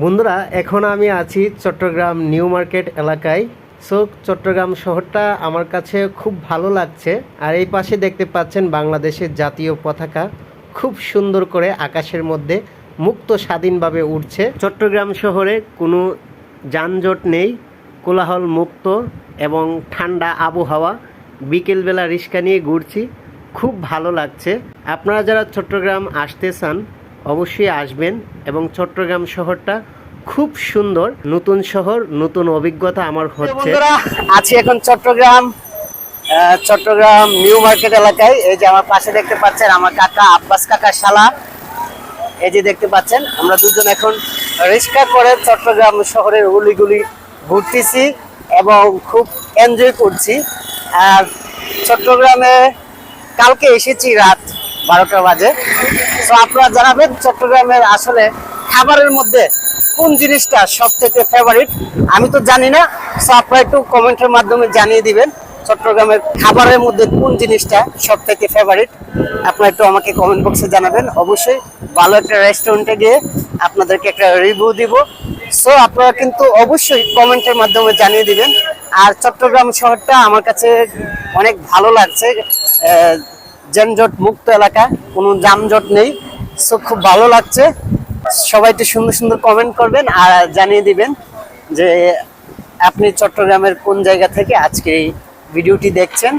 বন্ধুরা, এখন আমি আছি চট্টগ্রাম নিউ মার্কেট এলাকায়। সো, চট্টগ্রাম শহরটা আমার কাছে খুব ভালো লাগছে। আর এই পাশে দেখতে পাচ্ছেন বাংলাদেশের জাতীয় পতাকা। খুব সুন্দর করে আকাশের মধ্যে মুক্ত স্বাধীনভাবে উঠছে। চট্টগ্রাম শহরে কোনো যানজট নেই, কোলাহল মুক্ত এবং ঠান্ডা আবহাওয়া। বিকেলবেলা রিক্সা নিয়ে ঘুরছি, খুব ভালো লাগছে। আপনারা যারা চট্টগ্রাম আসতে চান অবশ্যই আসবেন এবং চট্টগ্রাম শহরটা খুব সুন্দর। নতুন শহর নতুন অভিজ্ঞতা আমার হচ্ছে। আছি এখন চট্টগ্রাম চট্টগ্রাম নিউ মার্কেট এলাকায়। এই যে আমার পাশে দেখতে পাচ্ছেন আমার কাকা আব্বাস কাকা শালা। এই যে দেখতে পাচ্ছেন আমরা দুজন এখন রিক্সা করে চট্টগ্রাম শহরের উলিগুলি ঘুরতেছি এবং খুব এনজয় করছি। আর চট্টগ্রামে কালকে এসেছি রাত বারোটা বাজে। তো আপনারা জানাবেন চট্টগ্রামের আসলে খাবারের মধ্যে কোন জিনিসটা সবথেকে ফেভারিট আমি তো জানি না, তো আপনারা একটু কমেন্টের মাধ্যমে জানিয়ে দিবেন চট্টগ্রামের খাবারের মধ্যে কোন জিনিসটা সব থেকে ফেভারিট আপনারা একটু আমাকে কমেন্ট বক্সে জানাবেন। অবশ্যই ভালো একটা রেস্টুরেন্টে গিয়ে আপনাদেরকে একটা রিভিউ দিব। সো আপনারা কিন্তু অবশ্যই কমেন্টের মাধ্যমে জানিয়ে দিবেন। আর চট্টগ্রাম শহরটা আমার কাছে অনেক ভালো লাগছে। যানজট মুক্ত এলাকা, কোনো যানজট নেই। সো খুব ভালো লাগছে। সবাই একটু সুন্দর সুন্দর কমেন্ট করবেন আর জানিয়ে দিবেন যে আপনি চট্টগ্রামের কোন জায়গা থেকে আজকে এই ভিডিওটি দেখছেন।